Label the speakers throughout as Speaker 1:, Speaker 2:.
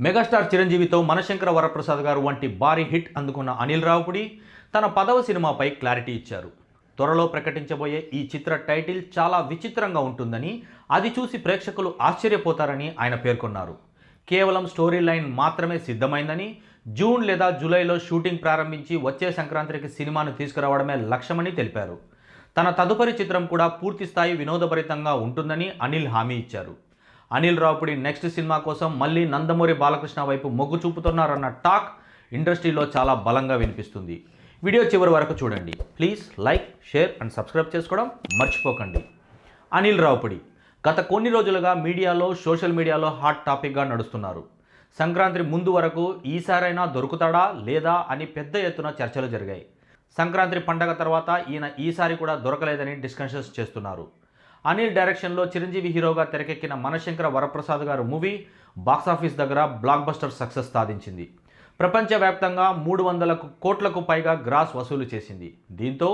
Speaker 1: Megastar చిరంజీవితో మనశంకర Varaprasad గారు వంటి భారీ హిట్ అందుకున్న అనిల్ రావుపుడి తన పదవ సినిమాపై క్లారిటీ ఇచ్చారు. త్వరలో ప్రకటించబోయే ఈ చిత్ర టైటిల్ చాలా విచిత్రంగా ఉంటుందని అది చూసి ప్రేక్షకులు ఆశ్చర్యపోతారని ఆయన పేర్కొన్నారు. కేవలం స్టోరీ లైన్ మాత్రమే సిద్ధమైందని జూన్ లేదా జూలైలో షూటింగ్ ప్రారంభించి వచ్చే సంక్రాంతికి సినిమాను తీసుకురావడమే లక్ష్యమని తెలిపారు. తన తదుపరి చిత్రం కూడా పూర్తిస్థాయి వినోదభరితంగా ఉంటుందని అనిల్ హామీ ఇచ్చారు. అనిల్ రావుపుడి నెక్స్ట్ సినిమా కోసం మళ్ళీ నందమూరి బాలకృష్ణ వైపు మొగ్గు చూపుతున్నారన్న టాక్ ఇండస్ట్రీలో చాలా బలంగా వినిపిస్తుంది. వీడియో చివరి వరకు చూడండి. Please like share and subscribe చేసుకోవడం మర్చిపోకండి. అనిల్ రావుపుడి గత కొన్ని రోజులుగా మీడియాలో సోషల్ మీడియాలో హాట్ టాపిక్గా నడుస్తున్నారు. సంక్రాంతి ముందు వరకు ఈసారైనా దొరుకుతాడా లేదా అని పెద్ద ఎత్తున చర్చలు జరిగాయి. సంక్రాంతి పండగ తర్వాత ఈయన ఈసారి కూడా దొరకలేదని డిస్కషన్స్ చేస్తున్నారు. అనిల్ డైరెక్షన్లో చిరంజీవి హీరోగా తెరకెక్కిన మనశంకర వరప్రసాద్ గారు మూవీ బాక్సాఫీస్ దగ్గర బ్లాక్ బస్టర్ సక్సెస్ సాధించింది. ప్రపంచవ్యాప్తంగా మూడు వందలకు కోట్లకు పైగా గ్రాస్ వసూలు చేసింది. దీంతో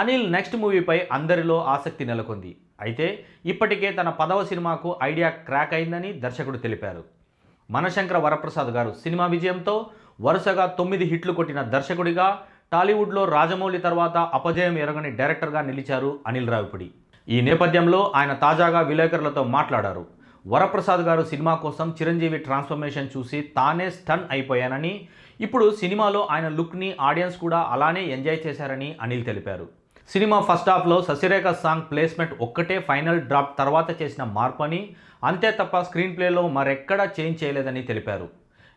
Speaker 1: అనిల్ నెక్స్ట్ మూవీపై అందరిలో ఆసక్తి నెలకొంది. అయితే ఇప్పటికే తన పదవ సినిమాకు ఐడియా క్రాక్ అయిందని దర్శకుడు తెలిపారు. మనశంకర వరప్రసాద్ గారు సినిమా విజయంతో వరుసగా తొమ్మిది హిట్లు కొట్టిన దర్శకుడిగా టాలీవుడ్లో రాజమౌళి తర్వాత అపజయం ఎరగని డైరెక్టర్గా నిలిచారు అనిల్ రావిపుడి. ఈ నేపథ్యంలో ఆయన తాజాగా విలేకరులతో మాట్లాడారు. వరప్రసాద్ గారు సినిమా కోసం చిరంజీవి ట్రాన్స్ఫర్మేషన్ చూసి తానే స్టన్ అయిపోయానని ఇప్పుడు సినిమాలో ఆయన లుక్ని ఆడియన్స్ కూడా అలానే ఎంజాయ్ చేశారని అనిల్ తెలిపారు. సినిమా ఫస్ట్ హాఫ్లో ససిరేఖ సాంగ్ ప్లేస్మెంట్ ఒక్కటే ఫైనల్ డ్రాప్ తర్వాత చేసిన మార్పు అని అంతే తప్ప స్క్రీన్ ప్లేలో మరెక్కడా చేంజ్ చేయలేదని తెలిపారు.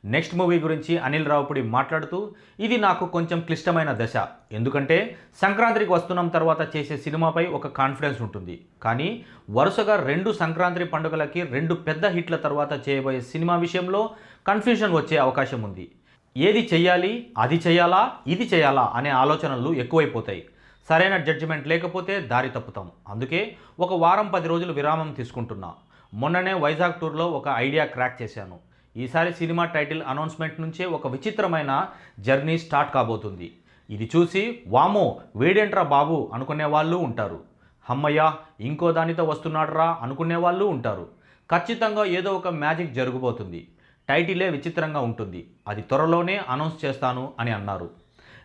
Speaker 1: నెక్స్ట్ మూవీ గురించి అనిల్ రావుపుడి మాట్లాడుతూ ఇది నాకు కొంచెం క్లిష్టమైన దశ. ఎందుకంటే సంక్రాంతికి వస్తున్నాం తర్వాత చేసే సినిమాపై ఒక కాన్ఫిడెన్స్ ఉంటుంది. కానీ వరుసగా రెండు సంక్రాంతి పండుగలకి రెండు పెద్ద హిట్ల తర్వాత చేయబోయే సినిమా విషయంలో కన్ఫ్యూజన్ వచ్చే అవకాశం ఉంది. ఏది చేయాలి అది చేయాలా ఇది చేయాలా అనే ఆలోచనలు ఎక్కువైపోతాయి. సరైన జడ్జిమెంట్ లేకపోతే దారి తప్పుతాం. అందుకే ఒక వారం పది రోజులు విరామం తీసుకుంటున్నా. మొన్ననే వైజాగ్ టూర్లో ఒక ఐడియా క్రాక్ చేశాను. ఈసారి సినిమా టైటిల్ అనౌన్స్మెంట్ నుంచే ఒక విచిత్రమైన జర్నీ స్టార్ట్ కాబోతుంది. ఇది చూసి వామో వేడేంట్రా బాబు అనుకునే వాళ్ళు ఉంటారు. హమ్మయ్య ఇంకో దానితో వస్తున్నాడురా అనుకునే వాళ్ళు ఉంటారు. ఖచ్చితంగా ఏదో ఒక మ్యాజిక్ జరగబోతుంది. టైటిలే విచిత్రంగా ఉంటుంది. అది త్వరలోనే అనౌన్స్ చేస్తాను అని అన్నారు.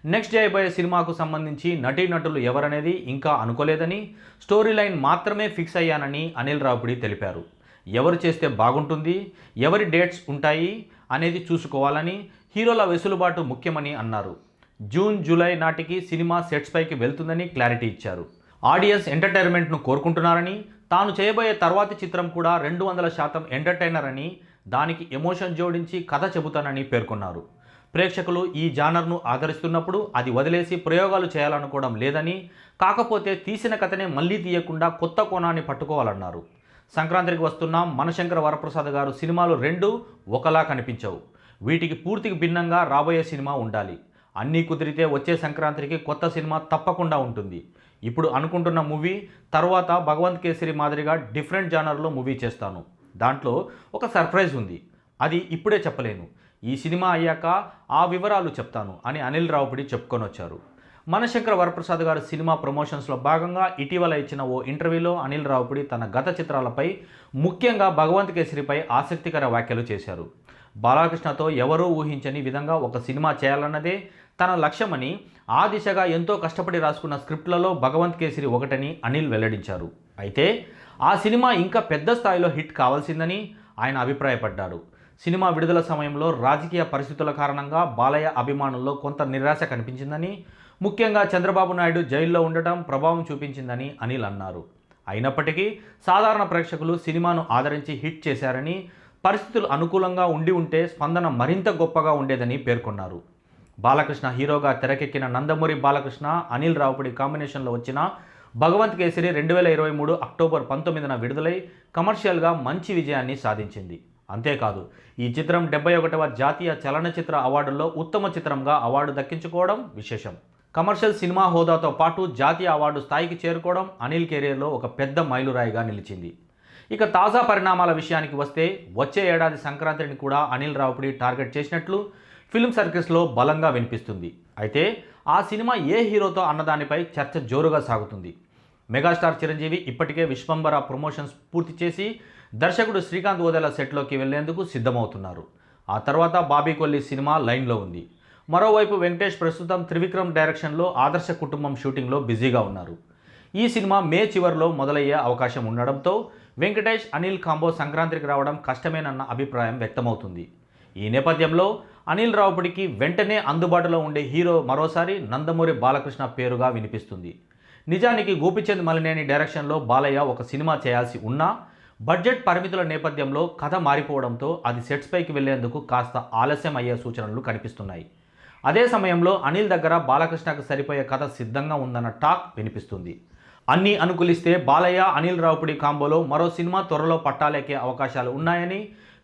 Speaker 1: నెక్స్ట్ చేయబోయే సినిమాకు సంబంధించి నటీనటులు ఎవరనేది ఇంకా అనుకోలేదని స్టోరీ లైన్ మాత్రమే ఫిక్స్ అయ్యానని అనిల్ రావుడి తెలిపారు. ఎవరు చేస్తే బాగుంటుంది ఎవరి డేట్స్ ఉంటాయి అనేది చూసుకోవాలని హీరోల వెసులుబాటు ముఖ్యమని అన్నారు. జూన్ జూలై నాటికి సినిమా సెట్స్ పైకి వెళ్తుందని క్లారిటీ ఇచ్చారు. ఆడియన్స్ ఎంటర్టైన్మెంట్ను కోరుకుంటున్నారని తాను చేయబోయే తర్వాతి చిత్రం కూడా రెండు వందల శాతం ఎంటర్టైనర్ అని దానికి ఎమోషన్ జోడించి కథ చెబుతానని పేర్కొన్నారు. ప్రేక్షకులు ఈ జానర్ను ఆదరిస్తున్నప్పుడు అది వదిలేసి ప్రయోగాలు చేయాలనుకోవడం లేదని కాకపోతే తీసిన కథనే మళ్ళీ తీయకుండా కొత్త కోణాన్ని పట్టుకోవాలన్నారు. సంక్రాంతికి వస్తున్నాం మనశంకర వరప్రసాద్ గారు సినిమాలు రెండు ఒకలా కనిపించవు. వీటికి పూర్తికి భిన్నంగా రాబోయే సినిమా ఉండాలి. అన్నీ కుదిరితే వచ్చే సంక్రాంతికి కొత్త సినిమా తప్పకుండా ఉంటుంది. ఇప్పుడు అనుకుంటున్న మూవీ తర్వాత భగవంత్ కేసరి మాదిరిగా డిఫరెంట్ జానర్లో మూవీ చేస్తాను. దాంట్లో ఒక సర్ప్రైజ్ ఉంది. అది ఇప్పుడే చెప్పలేను. ఈ సినిమా అయ్యాక ఆ వివరాలు చెప్తాను అని అనిల్ రావుపిడి చెప్పుకొని వచ్చారు. మనశంకర వరప్రసాద్ గారి సినిమా ప్రమోషన్స్లో భాగంగా ఇటీవల ఇచ్చిన ఓ ఇంటర్వ్యూలో అనిల్ రావుపుడి తన గత చిత్రాలపై ముఖ్యంగా భగవంత్ కేసరిపై ఆసక్తికర వ్యాఖ్యలు చేశారు. బాలకృష్ణతో ఎవరూ ఊహించని విధంగా ఒక సినిమా చేయాలన్నదే తన లక్ష్యమని ఆ దిశగా ఎంతో కష్టపడి రాసుకున్న స్క్రిప్ట్లలో భగవంత్ కేసరి ఒకటని అనిల్ వెల్లడించారు. అయితే ఆ సినిమా ఇంకా పెద్ద స్థాయిలో హిట్ కావాల్సిందని ఆయన అభిప్రాయపడ్డారు. సినిమా విడుదల సమయంలో రాజకీయ పరిస్థితుల కారణంగా బాలయ్య అభిమానుల్లో కొంత నిరాశ కనిపించిందని ముఖ్యంగా చంద్రబాబు నాయుడు జైల్లో ఉండటం ప్రభావం చూపించిందని అనిల్ అన్నారు. అయినప్పటికీ సాధారణ ప్రేక్షకులు సినిమాను ఆదరించి హిట్ చేశారని పరిస్థితులు అనుకూలంగా ఉండి ఉంటే స్పందన మరింత గొప్పగా ఉండేదని పేర్కొన్నారు. బాలకృష్ణ హీరోగా తెరకెక్కిన నందమూరి బాలకృష్ణ అనిల్ రావుపడి కాంబినేషన్లో వచ్చిన భగవంత్ కేసరి రెండు వేల ఇరవై మూడు అక్టోబర్ పంతొమ్మిదిన విడుదలై కమర్షియల్గా మంచి విజయాన్ని సాధించింది. అంతేకాదు ఈ చిత్రం డెబ్బై ఒకటవ జాతీయ చలనచిత్ర అవార్డుల్లో ఉత్తమ చిత్రంగా అవార్డు దక్కించుకోవడం విశేషం. కమర్షియల్ సినిమా హోదాతో పాటు జాతీయ అవార్డు స్థాయికి చేరుకోవడం అనిల్ కెరీర్లో ఒక పెద్ద మైలురాయిగా నిలిచింది. ఇక తాజా పరిణామాల విషయానికి వస్తే వచ్చే ఏడాది సంక్రాంతిని కూడా అనిల్ రావుపుడి టార్గెట్ చేసినట్లు ఫిల్మ్ సర్కిల్స్లో బలంగా వినిపిస్తుంది. అయితే ఆ సినిమా ఏ హీరోతో అన్నదానిపై చర్చ జోరుగా సాగుతుంది. మెగాస్టార్ చిరంజీవి ఇప్పటికే విశ్వంబర ప్రమోషన్స్ పూర్తి చేసి దర్శకుడు శ్రీకాంత్ ఓదెల సెట్లోకి వెళ్ళేందుకు సిద్ధమవుతున్నారు. ఆ తర్వాత బాబీ కొల్లి సినిమా లైన్లో ఉంది. మరోవైపు వెంకటేష్ ప్రస్తుతం త్రివిక్రమ్ డైరెక్షన్లో ఆదర్శ కుటుంబం షూటింగ్లో బిజీగా ఉన్నారు. ఈ సినిమా మే చివరిలో మొదలయ్యే అవకాశం ఉండడంతో వెంకటేష్ అనిల్ కాంబో సంక్రాంతికి రావడం కష్టమేనన్న అభిప్రాయం వ్యక్తమవుతుంది. ఈ నేపథ్యంలో అనిల్ రావుపడికి వెంటనే అందుబాటులో ఉండే హీరో మరోసారి నందమూరి బాలకృష్ణ పేరుగా వినిపిస్తుంది. నిజానికి గోపిచంద్ మలినేని డైరెక్షన్లో బాలయ్య ఒక సినిమా చేయాల్సి ఉన్నా బడ్జెట్ పరిమితుల నేపథ్యంలో కథ మారిపోవడంతో అది సెట్స్ పైకి వెళ్ళేందుకు కాస్త ఆలస్యం అయ్యే సూచనలు కనిపిస్తున్నాయి. అదే సమయంలో అనిల్ దగ్గర బాలకృష్ణకు సరిపోయే కథ సిద్ధంగా ఉందన్న టాక్ వినిపిస్తుంది. అన్నీ అనుకూలిస్తే బాలయ్య అనిల్ రావుపడి కాంబోలో మరో సినిమా త్వరలో పట్టాలెక్కే అవకాశాలు ఉన్నాయని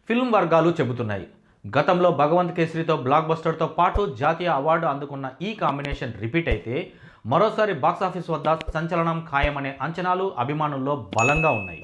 Speaker 1: ఫిల్మ్ వర్గాలు చెబుతున్నాయి. గతంలో భగవంత్ కేసరితో బ్లాక్ బస్టర్తో పాటు జాతీయ అవార్డు అందుకున్న ఈ కాంబినేషన్ రిపీట్ అయితే మరోసారి బాక్సాఫీస్ వద్ద సంచలనం ఖాయమనే అంచనాలు అభిమానుల్లో బలంగా ఉన్నాయి.